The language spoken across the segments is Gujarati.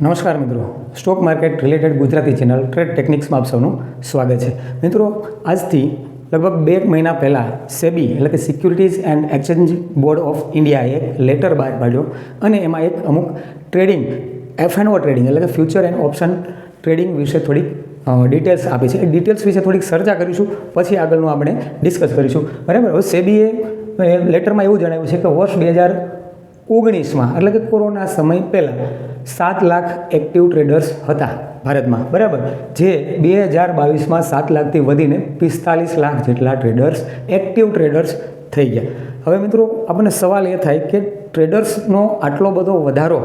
નમસ્કાર મિત્રો. Stock market related Gujarati channel trade ટેકનિક્સમાં આપ સૌનું સ્વાગત છે. મિત્રો, આજથી લગભગ બે મહિના પહેલાં સેબી એટલે કે securities and exchange board of ઇન્ડિયાએ લેટર બહાર પાડ્યો અને એમાં એક અમુક trading F and O trading એટલે કે ફ્યુચર એન્ડ ઓપ્શન ટ્રેડિંગ વિશે થોડીક ડિટેલ્સ આપી છે. એ ડિટેલ્સ વિશે થોડીક ચર્ચા કરીશું, પછી આગળનું આપણે ડિસ્કસ કરીશું. બરાબર? હવે સેબીએ લેટરમાં એવું જણાવ્યું છે કે વર્ષ બે હજાર ઓગણીસમાં, એટલે કે કોરોના સમય પહેલાં, સાત લાખ એક્ટિવ ટ્રેડર્સ હતા ભારતમાં, બરાબર? જે બે હજાર બાવીસમાં સાત લાખથી વધીને પિસ્તાલીસ લાખ જેટલા ટ્રેડર્સ એક્ટિવ ટ્રેડર્સ થઈ ગયા. હવે મિત્રો, આપણને સવાલ એ થાય કે ટ્રેડર્સનો આટલો બધો વધારો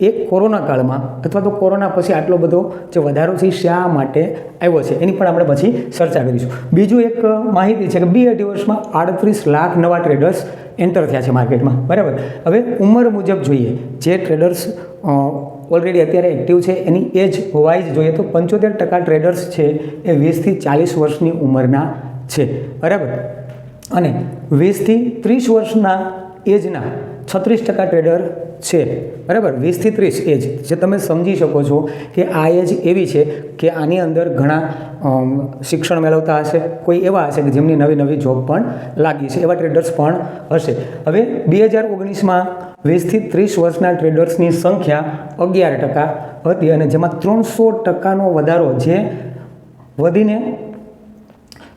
એ કોરોના કાળમાં અથવા તો કોરોના પછી આટલો બધો જે વધારો છે શા માટે આવ્યો છે? એની પણ આપણે પછી ચર્ચા કરીશું. બીજું એક માહિતી છે કે બે અઢી વર્ષમાં આડત્રીસ લાખ નવા ટ્રેડર્સ એન્ટર થયા છે માર્કેટમાં. બરાબર? હવે ઉંમર મુજબ જોઈએ. જે ટ્રેડર્સ ઓલરેડી અત્યારે એક્ટિવ છે, એની એજ વાઇઝ જોઈએ તો પંચોતેર ટકા ટ્રેડર્સ છે એ વીસથી ચાલીસ વર્ષની ઉંમરના છે. બરાબર? અને વીસથી ત્રીસ વર્ષના એજના છત્રીસ ટકા ટ્રેડર છે. બરાબર? વીસથી ત્રીસ એજ. જે તમે સમજી શકો છો કે આ એજ એવી છે કે આની અંદર ઘણા શિક્ષણ મેળવતા હશે, કોઈ એવા હશે કે જેમની નવી નવી જોબ પણ લાગી છે, એવા ટ્રેડર્સ પણ હશે. હવે બે હજાર ઓગણીસમાં વીસથી ત્રીસ વર્ષના ટ્રેડર્સની સંખ્યા અગિયાર ટકા હતી અને જેમાં ત્રણસો ટકાનો વધારો જે વધીને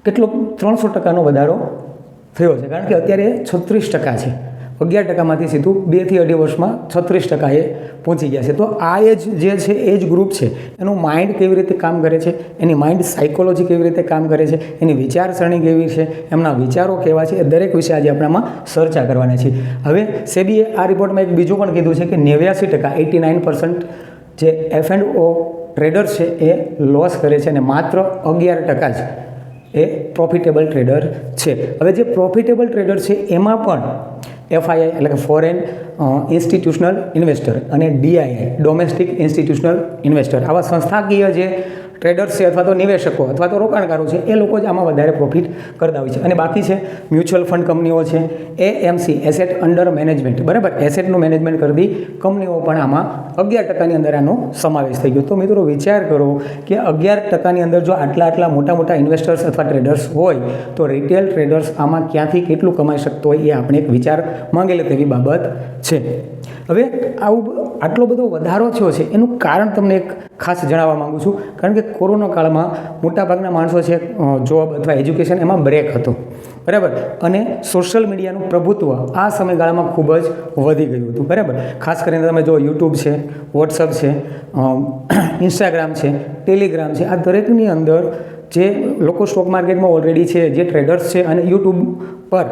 કેટલો? ત્રણસો ટકાનો વધારો થયો છે. કારણ કે અત્યારે છત્રીસ ટકા છે. અગિયાર ટકામાંથી સીધું બેથી અઢી વર્ષમાં છત્રીસ ટકા એ પહોંચી ગયા છે. તો આ એજ જે છે એજ ગ્રુપ છે. એનું માઇન્ડ કેવી રીતે કામ કરે છે? એની માઇન્ડ સાયકોલોજી કેવી રીતે કામ કરે છે? એની વિચારસરણી કેવી છે? એમના વિચારો કેવા છે? એ દરેક વિશે આજે આપણામાં ચર્ચા કરવાના છે હવે સેબીએ આ રિપોર્ટમાં એક બીજું પણ કીધું છે કે નેવ્યાસી ટકા એટી નાઇન જે એફ એન્ડ ઓ ટ્રેડર છે એ લોસ કરે છે અને માત્ર અગિયાર ટકા જ એ પ્રોફિટેબલ ટ્રેડર છે. હવે જે પ્રોફિટેબલ ટ્રેડર છે, એમાં પણ એફઆઈઆઈ એટલે કે ફોરેન ઇન્સ્ટિટ્યુશનલ ઇન્વેસ્ટર અને ડીઆઈઆઈ ડોમેસ્ટિક ઇન્સ્ટિટ્યુશનલ ઇન્વેસ્ટર આવા સંસ્થાકીય જે ટ્રેડર્સ છે અથવા તો નિવેશકો અથવા તો રોકાણકારો છે, એ લોકો જ આમાં વધારે પ્રોફિટ કરતા હોય છે. અને બાકી છે, મ્યુચ્યુઅલ ફંડ કંપનીઓ છે એ એમસી એસેટ અંડર મેનેજમેન્ટ બરાબર? એસેટનું મેનેજમેન્ટ કરતી કંપનીઓ પણ આમાં અગિયાર ટકાની અંદર આનો સમાવેશ થઈ ગયો. તો મિત્રો વિચાર કરો કે અગિયાર ટકાની અંદર જો આટલા આટલા મોટા મોટા ઇન્વેસ્ટર્સ અથવા ટ્રેડર્સ હોય, તો રિટેલ ટ્રેડર્સ આમાં ક્યાંથી કેટલું કમાઈ શકતો હોય એ આપણે એક વિચાર માંગેલે તેવી બાબત છે. હવે આવું આટલો બધો વધારો થયો છે, એનું કારણ તમને એક ખાસ જણાવવા માગું છું. કારણ કે કોરોના કાળમાં મોટાભાગના માણસો છે જોબ અથવા એજ્યુકેશન એમાં બ્રેક હતો. બરાબર? અને સોશિયલ મીડિયાનું પ્રભુત્વ આ સમયગાળામાં ખૂબ જ વધી ગયું હતું. બરાબર? ખાસ કરીને તમે જો યુટ્યુબ છે વોટ્સઅપ છે ઇન્સ્ટાગ્રામ છે ટેલિગ્રામ છે, આ દરેકની અંદર જે લોકો સ્ટોક માર્કેટમાં ઓલરેડી છે, જે ટ્રેડર્સ છે અને યુટ્યુબ પર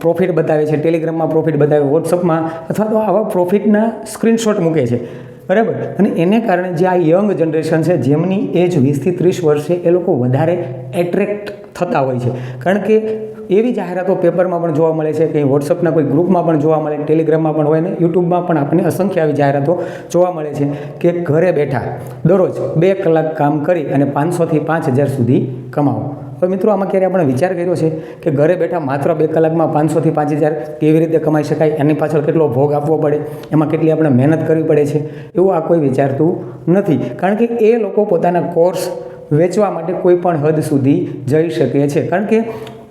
પ્રોફિટ બતાવે છે ટેલિગ્રામમાં પ્રોફિટ બતાવે વોટ્સઅપમાં અથવા તો આવા પ્રોફિટના સ્ક્રીનશોટ મૂકે છે. બરાબર? અને એને કારણે જે આ યંગ જનરેશન છે, જેમની એજ વીસથી ત્રીસ વર્ષ એ લોકો વધારે એટ્રેક્ટ થતા હોય છે. કારણ કે એવી જાહેરાતો પેપરમાં પણ જોવા મળે છે કે વોટ્સઅપના કોઈ ગ્રુપમાં પણ જોવા મળે ટેલિગ્રામમાં પણ હોય ને યુટ્યુબમાં પણ આપણને અસંખ્ય આવી જાહેરાતો જોવા મળે છે કે ઘરે બેઠા દરરોજ બે કલાક કામ કરી અને પાંચસોથી પાંચ હજાર સુધી કમાવો. હવે મિત્રો, આમાં ક્યારે આપણે વિચાર કર્યો છે કે ઘરે બેઠા માત્ર બે કલાકમાં પાંચસોથી પાંચ હજાર કેવી રીતે કમાઈ શકાય? એની પાછળ કેટલો ભોગ આપવો પડે? એમાં કેટલી આપણે મહેનત કરવી પડે છે? એવું આ કોઈ વિચારતું નથી. કારણ કે એ લોકો પોતાના કોર્સ વેચવા માટે કોઈ પણ હદ સુધી જઈ શકે છે. કારણ કે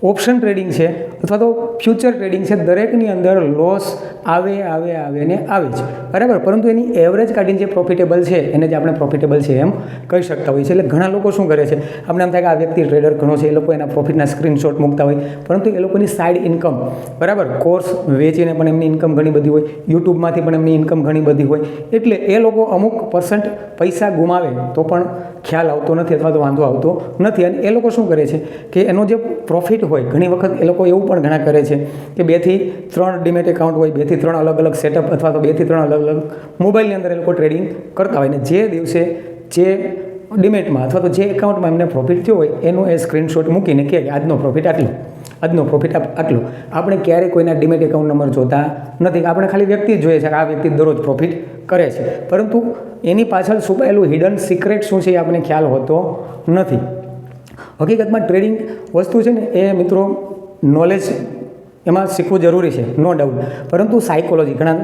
ઓપ્શન ટ્રેડિંગ છે અથવા તો ફ્યુચર ટ્રેડિંગ છે, દરેકની અંદર લોસ આવે આવે આવે ને આવે છે. બરાબર? પરંતુ એની એવરેજ કાઢીને જે પ્રોફિટેબલ છે, એને જ આપણે પ્રોફિટેબલ છે એમ કહી શકતા હોઈએ છીએ. એટલે ઘણા લોકો શું કરે છે? આપણે એમ થાય કે આ વ્યક્તિ ટ્રેડર ઘણો છે, એ લોકો એના પ્રોફિટના સ્ક્રીનશોટ મૂકતા હોય, પરંતુ એ લોકોની સાઇડ ઇન્કમ બરાબર? કોર્સ વેચીને પણ એમની ઇન્કમ ઘણી બધી હોય યુટ્યુબમાંથી પણ એમની ઇન્કમ ઘણી બધી હોય. એટલે એ લોકો અમુક પર્સન્ટ પૈસા ગુમાવે તો પણ ખ્યાલ આવતો નથી અથવા તો વાંધો આવતો નથી. અને એ લોકો શું કરે છે? કે એનો જે પ્રોફિટ હોય. ઘણી વખત એ લોકો એવું પણ ઘણા કરે છે કે બેથી ત્રણ ડિમેટ એકાઉન્ટ હોય, બેથી ત્રણ અલગ અલગ સેટઅપ અથવા તો બેથી ત્રણ અલગ અલગ મોબાઈલની અંદર એ લોકો ટ્રેડિંગ કરતા હોય. ને જે દિવસે જે ડિમેટમાં અથવા તો જે એકાઉન્ટમાં એમને પ્રોફિટ થયો હોય, એનું એ સ્ક્રીનશોટ મૂકીને કે આજનો પ્રોફિટ આટલો, આજનો પ્રોફિટ આટલો. આપણે ક્યારેય કોઈના ડિમેટ એકાઉન્ટ નંબર જોતા નથી. આપણે ખાલી વ્યક્તિ જોઈએ છે કે આ વ્યક્તિ દરરોજ પ્રોફિટ કરે છે. પરંતુ એની પાછળ છુપાયેલું હિડન સિક્રેટ શું છે એ આપણને ખ્યાલ હોતો નથી. હકીકતમાં ટ્રેડિંગ વસ્તુ છે ને એ મિત્રો નોલેજ એમાં શીખવું જરૂરી છે નો ડાઉટ પરંતુ સાયકોલોજી ઘણા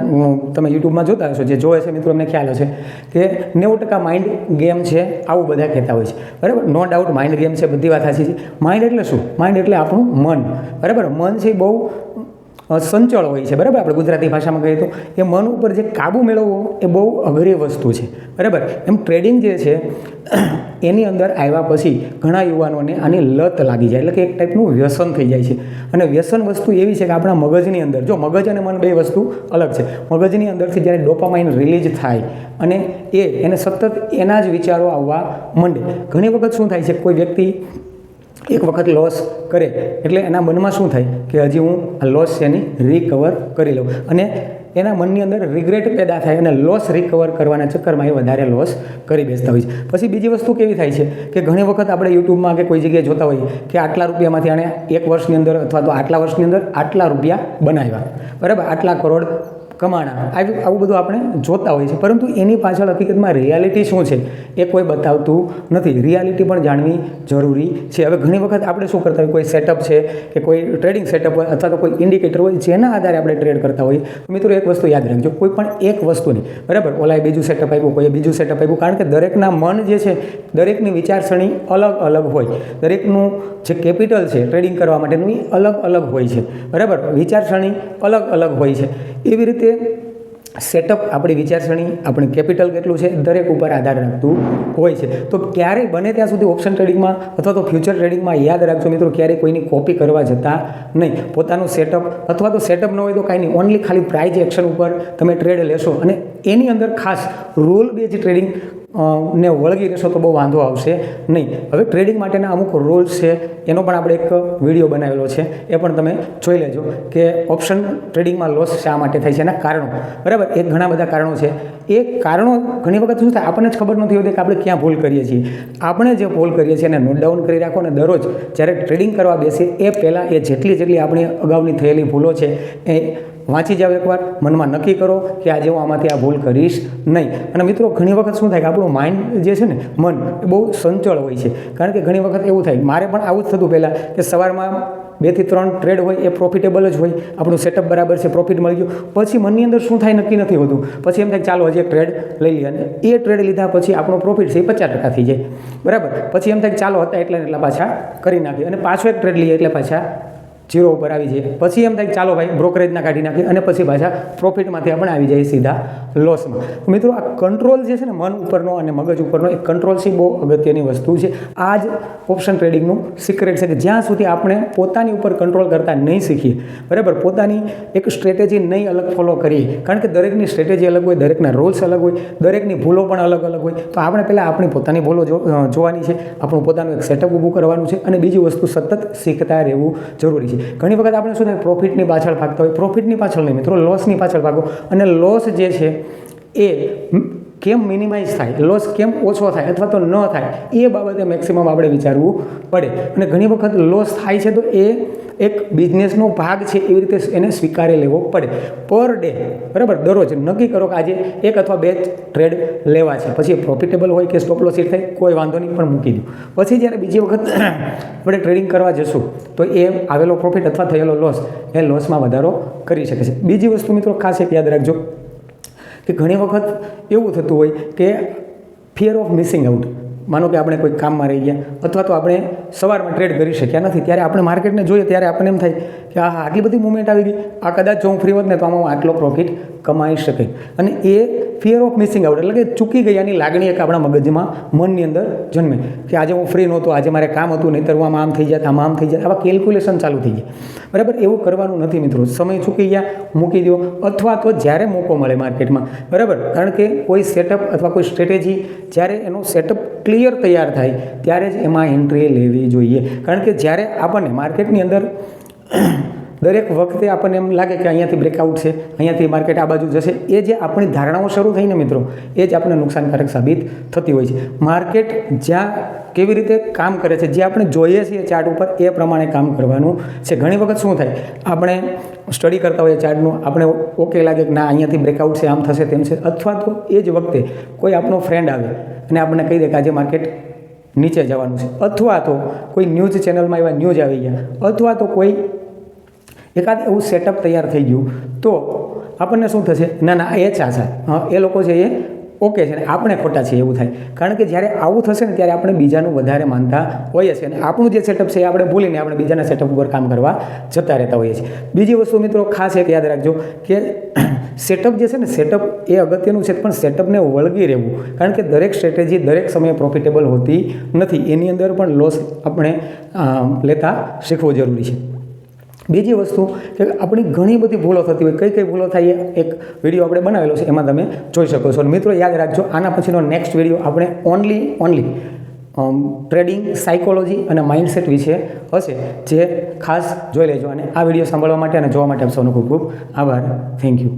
તમે યુટ્યુબમાં જોતા હશો, જે જોવે છે મિત્રો એમને ખ્યાલ હશે કે નેવું ટકા માઇન્ડ ગેમ છે, આવું બધા કહેતા હોય છે. બરાબર? નો ડાઉટ માઇન્ડ ગેમ છે, બધી વાત સાચી છે. માઇન્ડ એટલે શું? માઇન્ડ એટલે આપણું મન. બરાબર? મન છે બહુ સંચળ હોય છે. બરાબર? આપણે ગુજરાતી ભાષામાં કહીએ તો એ મન ઉપર જે કાબુ મેળવવો એ બહુ અઘરી વસ્તુ છે. બરાબર? એમ ટ્રેડિંગ જે છે, એની અંદર આવ્યા પછી ઘણા યુવાનોને આની લત લાગી જાય. એટલે કે એક ટાઈપનું વ્યસન થઈ જાય છે. અને વ્યસન વસ્તુ એવી છે કે આપણા મગજની અંદર, જો મગજ અને મન બે વસ્તુ અલગ છે. મગજની અંદરથી જ્યારે ડોપામાઇન રિલીઝ થાય અને એ એને સતત એના જ વિચારો આવવા માંડે. ઘણી વખત શું થાય છે? કોઈ વ્યક્તિ એક વખત લોસ કરે. એટલે એના મનમાં શું થાય કે હજી હું આ લોસ છે એની રિકવર કરી લઉં. અને એના મનની અંદર રિગ્રેટ પેદા થાય અને લોસ રિકવર કરવાના ચક્કરમાં એ વધારે લોસ કરી બેસતા હોય છે. પછી બીજી વસ્તુ કેવી થાય છે કે ઘણી વખત આપણે યુટ્યુબમાં કે કોઈ જગ્યાએ જોતા હોઈએ કે આટલા રૂપિયામાંથી આણે એક વર્ષની અંદર અથવા તો આટલા વર્ષની અંદર આટલા રૂપિયા બનાવ્યા. બરાબર? આટલા કરોડ કમાણા. આવી આવું બધું આપણે જોતા હોઈએ છીએ. પરંતુ એની પાછળ હકીકતમાં રિયાલિટી શું છે એ કોઈ બતાવતું નથી. રિયાલિટી પણ જાણવી જરૂરી છે. હવે ઘણી વખત આપણે શું કરતા હોય કોઈ સેટઅપ છે કે કોઈ ટ્રેડિંગ સેટઅપ હોય અથવા તો કોઈ ઇન્ડિકેટર હોય જેના આધારે આપણે ટ્રેડ કરતા હોઈએ. તો મિત્રો એક વસ્તુ યાદ રાખજો. કોઈ પણ એક વસ્તુની બરાબર? ઓલાએ બીજું સેટઅપ આપ્યું કોઈએ બીજું સેટઅપ આપ્યું. કારણ કે દરેકના મન જે છે, દરેકની વિચારસરણી અલગ અલગ હોય. દરેકનું જે કેપિટલ છે ટ્રેડિંગ કરવા માટેનું એ અલગ અલગ હોય છે. બરાબર? વિચારસરણી અલગ અલગ હોય છે. એવી રીતે સેટઅપ આપણી વિચારસરણી, આપણે કેપિટલ કેટલું છે, દરેક ઉપર આધાર રાખતું હોય છે. તો ક્યારેય બને ત્યાં સુધી ઓપ્શન ટ્રેડિંગમાં અથવા તો ફ્યુચર ટ્રેડિંગમાં યાદ રાખજો મિત્રો, ક્યારેય કોઈની કોપી કરવા જતા નહીં. પોતાનું સેટઅપ અથવા તો સેટઅપ ન હોય તો કાંઈ નહીં. ઓનલી ખાલી પ્રાઇઝ એક્શન ઉપર તમે ટ્રેડ લેશો. અને એની અંદર ખાસ રૂલ બેઝ ટ્રેડિંગ ને વળગી રહેશો તો બહુ વાંધો આવશે નહીં. હવે ટ્રેડિંગ માટેના અમુક રૂલ્સ છે, એનો પણ આપણે એક વીડિયો બનાવેલો છે. એ પણ તમે જોઈ લેજો કે ઓપ્શન ટ્રેડિંગમાં લોસ શા માટે થાય છે એના કારણો. બરાબર? એ ઘણા બધા કારણો છે. એ કારણો ઘણી વખત શું થાય? આપણને જ ખબર નથી હોતી કે આપણે ક્યાં ભૂલ કરીએ છીએ. આપણે જે ભૂલ કરીએ છીએ એને નોટ ડાઉન કરી રાખો અને દરરોજ જ્યારે ટ્રેડિંગ કરવા બેસીએ, એ પહેલાં એ જેટલી જેટલી આપણી અગાઉની થયેલી ભૂલો છે, એ વાંચી જાઓ એકવાર, મનમાં નક્કી કરો કે આજે હું આમાંથી આ ભૂલ કરીશ નહીં. અને મિત્રો, ઘણી વખત શું થાય કે આપણું માઇન્ડ જે છે ને, મન એ બહુ સંચળ હોય છે. કારણ કે ઘણી વખત એવું થાય, મારે પણ આવું જ થતું પહેલાં કે સવારમાં બેથી ત્રણ ટ્રેડ હોય એ પ્રોફિટેબલ જ હોય. આપણું સેટઅપ બરાબર છે પ્રોફિટ મળી ગયું. પછી મનની અંદર શું થાય, નક્કી નથી હોતું. પછી એમ થાય ચાલો, હજી એક ટ્રેડ લઈ લઈએ. અને એ ટ્રેડ લીધા પછી આપણો પ્રોફિટ છે એ પચાસ ટકા થઈ જાય. બરાબર? પછી એમ થાય ચાલો, હતા એટલા એટલા પાછા કરી નાખીએ. અને પાછો એક ટ્રેડ લઈએ એટલે પાછા જીરો ઉપર આવી જઈએ પછી એમ થાય કે ચાલો ભાઈ બ્રોકરેજના કાઢી નાખીએ અને પછી પાછા પ્રોફિટમાંથી આપણે આવી જઈએ સીધા લોસમાં મિત્રો, આ કંટ્રોલ જે છે ને, મન ઉપરનો અને મગજ ઉપરનો એ કંટ્રોલ છે બહુ અગત્યની વસ્તુ છે. આ જ ઓપ્શન ટ્રેડિંગનું સિક્રેટ છે કે જ્યાં સુધી આપણે પોતાની ઉપર કંટ્રોલ કરતા નહીં શીખીએ, બરાબર? પોતાની એક સ્ટ્રેટેજી નહીં અલગ ફોલો કરીએ. કારણ કે દરેકની સ્ટ્રેટેજી અલગ હોય, દરેકના રોલ્સ અલગ હોય, દરેકની ભૂલો પણ અલગ અલગ હોય. તો આપણે પહેલાં આપણી પોતાની ભૂલો જોવાની છે, આપણું પોતાનું એક સેટઅપ ઊભું કરવાનું છે અને બીજી વસ્તુ સતત શીખતા રહેવું જરૂરી છે. ઘણી વખત આપણે શું થાય પ્રોફિટની પાછળ ભાગતા હોય પ્રોફિટની પાછળ નહીં મિત્રો લોસની પાછળ ભાગો. અને લોસ જે છે, એ કેમ મિનિમાઇઝ થાય? લોસ કેમ ઓછો થાય અથવા તો ન થાય? એ બાબતે મેક્સિમમ આપણે વિચારવું પડે. અને ઘણી વખત લોસ થાય છે તો એ એક બિઝનેસનો ભાગ છે એવી રીતે એને સ્વીકારી લેવો પડે. પર ડે બરાબર? દરરોજ. નક્કી કરો કે આજે એક અથવા બે ટ્રેડ લેવા છે. પછી પ્રોફિટેબલ હોય કે સ્ટોપ લોસ થાય, કોઈ વાંધો નહીં, પણ મૂકી દો. પછી જ્યારે બીજી વખત આપણે ટ્રેડિંગ કરવા જશું, તો એ આવેલો પ્રોફિટ અથવા થયેલો લોસ એ લોસમાં વધારો કરી શકે છે. બીજી વસ્તુ મિત્રો ખાસ એક યાદ રાખજો, કે ઘણી વખત એવું થતું હોય કે ફિયર ઓફ મિસિંગ આઉટ માનો કે આપણે કોઈ કામમાં રહી ગયા, અથવા તો આપણે સવારમાં ટ્રેડ કરી શક્યા નથી, ત્યારે આપણે માર્કેટને જોઈએ, ત્યારે આપણને એમ થાય કે આ આટલી બધી મુવમેન્ટ આવી ગઈ, આ કદાચ જો હું ફ્રી હોત ને તો આમાં હું આટલો પ્રોફિટ કમાઈ શકે. અને એ ફિયર ઓફ મિસિંગ આઉટ એટલે કે ચૂકી ગયાની લાગણી એક આપણા મગજમાં, મનની અંદર જન્મે. કે આજે હું ફ્રી નહોતો, આજે મારે કામ હતું નહીં તરવામાં આમ થઈ જાય આમાં આમ થઈ જાય આવા કેલ્ક્યુલેશન ચાલુ થઈ જાય બરાબર? એવું કરવાનું નથી મિત્રો. સમય ચૂકી ગયા, મૂકી દો અથવા તો જ્યારે મોકો મળે માર્કેટમાં. બરાબર? કારણ કે કોઈ સેટઅપ અથવા કોઈ સ્ટ્રેટેજી જ્યારે એનો સેટઅપ ક્લિયર તૈયાર થાય, ત્યારે જ એમાં એન્ટ્રી લેવી જોઈએ. કારણ કે જ્યારે આપણને માર્કેટની અંદર દરેક વખતે આપણને એમ લાગે કે અહીંયાથી બ્રેકઆઉટ છે, અહીંયાથી માર્કેટ આ બાજુ જશે. એ જે આપણી ધારણાઓ શરૂ થઈને મિત્રો, એ જ આપણને નુકસાનકારક સાબિત થતી હોય છે. માર્કેટ જ્યાં કેવી રીતે કામ કરે છે, જે આપણે જોઈએ છીએ ચાર્ટ ઉપર, એ પ્રમાણે કામ કરવાનું છે. ઘણી વખત શું થાય, આપણે સ્ટડી કરતા હોઈએ ચાર્ટનું આપણે ઓકે લાગે કે ના, અહીંયાથી બ્રેકઆઉટ છે, આમ થશે, તેમ છે. અથવા તો એ જ વખતે કોઈ આપણો ફ્રેન્ડ આવે અને આપણને કહી દે કે આજે માર્કેટ નીચે જવાનું છે. અથવા તો કોઈ ન્યૂઝ ચેનલમાં એવા ન્યૂઝ આવી ગયા. અથવા તો કોઈ એકાદ એવું સેટઅપ તૈયાર થઈ ગયું, તો આપણને શું થશે? ના ના, એ હા, એ લોકો છે એ ઓકે છે ને, આપણે ખોટા છીએ એવું થાય. કારણ કે જ્યારે આવું થશે ને, ત્યારે આપણે બીજાનું વધારે માનતા હોઈએ છીએ. અને આપણું જે સેટઅપ છે એ આપણે ભૂલીને આપણે બીજાના સેટઅપ ઉપર કામ કરવા જતા રહેતા હોઈએ છીએ. બીજી વસ્તુ મિત્રો ખાસ એક યાદ રાખજો કે સેટઅપ જે છે ને સેટઅપ એ અગત્યનું છે, પણ સેટઅપને વળગી રહેવું. કારણ કે દરેક સ્ટ્રેટેજી દરેક સમયે પ્રોફિટેબલ હોતી નથી. એની અંદર પણ લોસ આપણે લેતા શીખવું જરૂરી છે. બીજી વસ્તુ કે આપણી ઘણી બધી ભૂલો થતી હોય, કઈ કઈ ભૂલો થાય એ એક વીડિયો આપણે બનાવેલો છે, એમાં તમે જોઈ શકો છો. મિત્રો, યાદ રાખજો, આના પછીનો નેક્સ્ટ વીડિયો આપણે ઓનલી ઓનલી ટ્રેડિંગ સાયકોલોજી અને માઇન્ડસેટ વિશે હશે. જે ખાસ જોઈ લેજો. અને આ વીડિયો સાંભળવા માટે અને જોવા માટે આપ સૌનો ખૂબ ખૂબ આભાર. Thank you